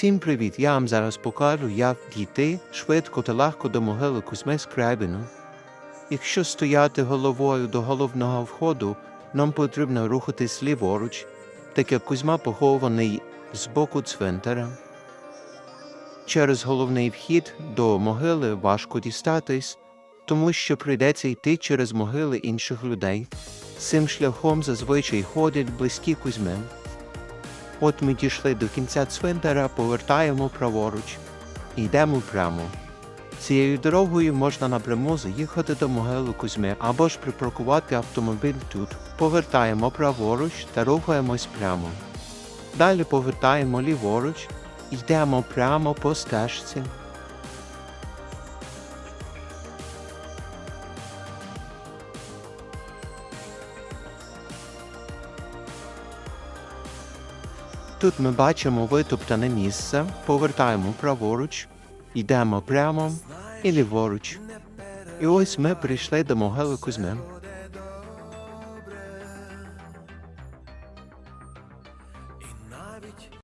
Всім привіт! Я вам зараз покажу, як дійти швидко та легко до могили Кузьми Скрябіну. Якщо стояти головою до головного входу, нам потрібно рухатись ліворуч, так як Кузьма похований з боку цвинтара. Через головний вхід до могили важко дістатись, тому що прийдеться йти через могили інших людей. Цим шляхом зазвичай ходять близькі Кузьми. От ми дійшли до кінця цвинтара, повертаємо праворуч і йдемо прямо. Цією дорогою можна напряму заїхати до могили Кузьми або ж припаркувати автомобіль тут. Повертаємо праворуч та рухаємось прямо. Далі повертаємо ліворуч, йдемо прямо по стежці. Тут ми бачимо витоптане місце, повертаємо праворуч, йдемо прямо і ліворуч. І ось ми прийшли до могили Кузьми.